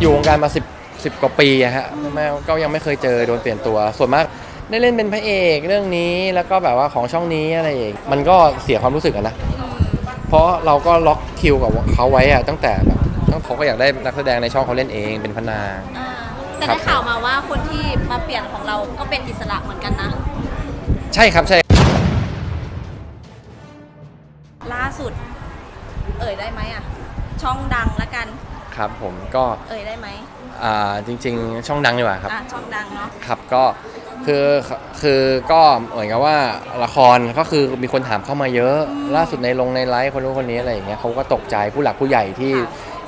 อยู่วงการมาสิบสิบกว่าปีอะฮะแม่ก็ยังไม่เคยเจอโดนเปลี่ยนตัว ส่วนมากได้เล่นเป็นพระเอกเรื่องนี้แล้วก็แบบว่าของช่องนี้อะไรเองมันก็เสียความรู้สึกอะนะ เพราะเราก็ล็อกคิวกับเขาไว้อะตั้งแต่แบบตั้งเขาก็อยากได้นักแสดงในช่องเขาเล่นเองเป็นพระนาง อ่าแต่ครับได้ข่าวมาว่าคนที่มาเปลี่ยนของเราก็เป็นอิสระเหมือนกันนะ ใช่ครับใช่ ล่าสุด เอ่ยได้ไหมอะ ช่องดังละกัน ครับผมก็เอ่ยได้ไหมอ่าจริง ๆ ช่องดังดีกว่าครับ อะช่องดังเนาะ ครับก็คือคือก็เหมือนกับว่าละครก็คือมีคนถามเข้ามาเยอะ ล่าสุดในลงในไลฟ์คนนู้นคนนี้อะไรอย่างเงี้ยเขาก็ตกใจผู้หลักผู้ใหญ่ที่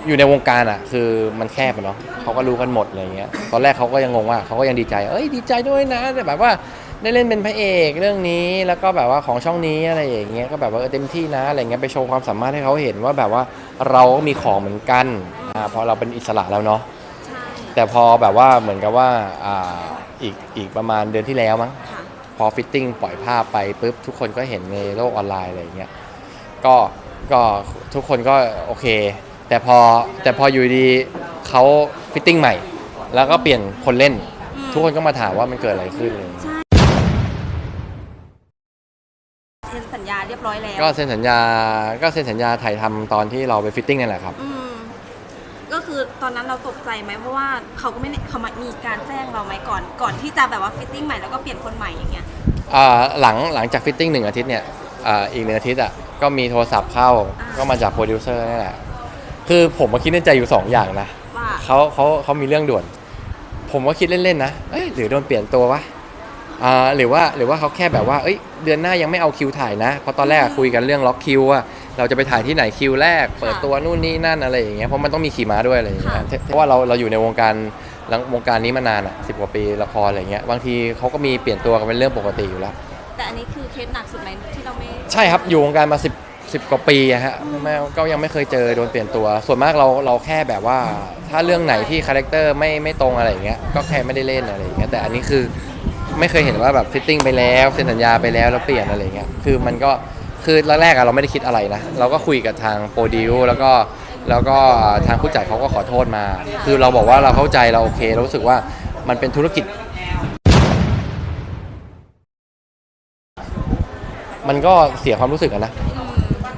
อยู่ในวงการอะ คือมันแคบอะเนาะเขาก็รู้กันหมดอะไรอย่างเงี้ยตอนแรกเขาก็ยังงงว่าเขาก็ยังดีใจ เอ้ยดีใจด้วยนะแต่แบบว่าได้เล่นเป็นพระเอกเรื่องนี้แล้วก็แบบว่าของช่องนี้อะไรอย่างเงี้ยก็แบบว่าเออเต็มที่นะอะไรเงี้ยไปโชว์ความสามารถให้เขาเห็นว่าแบบว่าเราก็มีของเหมือนกัน อ่าเพราะเราเป็นอิสระแล้วเนาะใช่แต่พอแบบว่าเหมือนกับว่าอ่าอีกอีกประมาณเดือนที่แล้วมั้ง ค่ะ พอฟิตติ้งปล่อยภาพไปปุ๊บทุกคนก็เห็นในโลกออนไลน์อะไรอย่างเงี้ยก็ก็ทุกคนก็โอเค แต่พอแต่พออยู่ดีเขาฟิตติ้งใหม่ แล้วก็เปลี่ยนคนเล่น อืม ทุกคนก็มาถามว่ามันเกิดอะไรขึ้นเลยใช่เซ็นสัญญาเรียบร้อยแล้วก็เซ็นสัญญาก็เซ็นสัญญาถ่ายทำตอนที่เราไปฟิตติ้งนั่นแหละครับ อืมก็ คือตอนนั้นเราตกใจไหมเพราะว่าเขาก็ไม่ได้เขามามีการแจ้งเราไหมก่อน ก่อนที่จะแบบว่าฟิตติ้งใหม่แล้วก็เปลี่ยนคนใหม่อย่างเงี้ยอ่าหลังหลังจากฟิตติ้งหนึ่งอาทิตย์เนี่ยอ่าอีกหนึ่งอาทิตย์อะก็มีโทรศัพท์เข้าอ่าก็มาจากโปรดิวเซอร์นี่แหละคือผมมาคิดในใจอยู่สองอย่างนะว่าเขาเขาเขามีเรื่องด่วน ผมก็คิดเล่นๆนะเอ้ยหรือโดนเปลี่ยนตัววะอ่าหรือว่าหรือว่าเขาแค่แบบว่าเอ้ยเดือนหน้ายังไม่เอาคิวถ่ายนะเพราะตอนแรกอะคุยกันเรื่องล็อกคิวว่า เราจะไปถ่ายที่ไหนคิวแรก เปิดตัวนู่นนี่นั่นอะไรอย่างเงี้ยเพราะมันต้องมีขี่ม้าด้วยอะไรอย่างเงี้ยเพราะว่าเราเราอยู่ในวงการหลังวงการนี้มานานอะสิบกว่าปีละครอะไรเงี้ยบางทีเขาก็มีเปลี่ยนตัวกันเป็นเรื่องปกติอยู่แล้ว แต่อันนี้คือเคสหนักสุดไหมที่เราไม่ใช่ครับอยู่วงการมาสิบสิบกว่าปีอะฮะแม่ก็ยังไม่เคยเจอโดนเปลี่ยนตัว ส่วนมากเราเราแค่แบบว่า ถ้าเรื่องไหนที่คาแรคเตอร์ไม่ไม่ตรงอะไรอย่างเงี้ยก็แค่ไม่ได้เล่นอะไรอย่างเงี้ยแต่อันนี้คือไม่เคยเห็นว่าแบบฟิตติ้งไปแล้วเซ็นสัญญาไปแล้วแล้วเปลี่ยนอะไรอย่างเงี้ยคือมันก็ คือแรกๆอะเราไม่ได้คิดอะไรนะ เราก็คุยกับทางโปรดิวแล้วก็แล้วก็ทางผู้จัดเขาก็ขอโทษมา คือเราบอกว่าเราเข้าใจเราโอเคเรารู้สึกว่ามันเป็นธุรกิจ มันก็เสียความรู้สึกอะนะ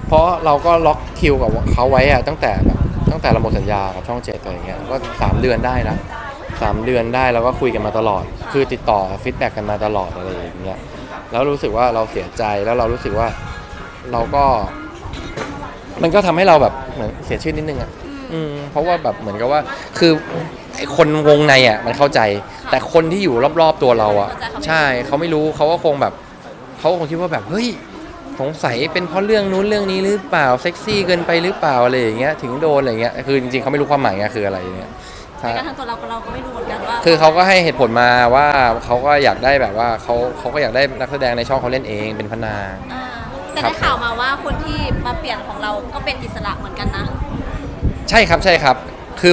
เพราะเราก็ล็อกคิวกับเขาไว้อะตั้งแต่แบบตั้งแต่เราหมดสัญญากับช่องเจ็ดอะไรอย่างเงี้ยก็สามเดือนได้นะสามเดือนได้แล้วก็คุยกันมาตลอด คือติดต่อฟีดแบ็กกันมาตลอดอะไรอย่างเงี้ยแล้วรู้สึกว่าเราเสียใจแล้วเรารู้สึกว่า เราก็มันก็ทำให้เราแบบเหมือนเสียชื่อนิดนึงอะอืมเพราะว่าแบบเหมือนกับว่า คือไอ้คนวงในอะมันเข้าใจ แต่คนที่อยู่รอบๆตัวเราอะใช่เขาไม่รู้เขาก็คงแบบเขาก็คงคิดว่าแบบเฮ้ยสงสัยเป็นเพราะเรื่องนู้นเรื่องนี้หรือเปล่าเซ็กซี่เกินไปหรือเปล่าอะไรอย่างเงี้ยถึงโดนอะไรเงี้ยคือจริงๆเขาไม่รู้ความหมายไงคืออะไรเงี้ยใช่แม้กระทั่งตัวเราก็เราก็ไม่รู้เหมือนกันว่าคือเขาก็ให้เหตุผลมาว่าเขาก็อยากได้แบบว่าเขาเขาก็อยากได้นักแสดงในช่องเขาเล่นเองเป็นพระนาง อ่า แต่ครับได้ข่าวมาว่าคนที่มาเปลี่ยนของเราก็เป็นอิสระเหมือนกันนะ ใช่ครับใช่ครับคือ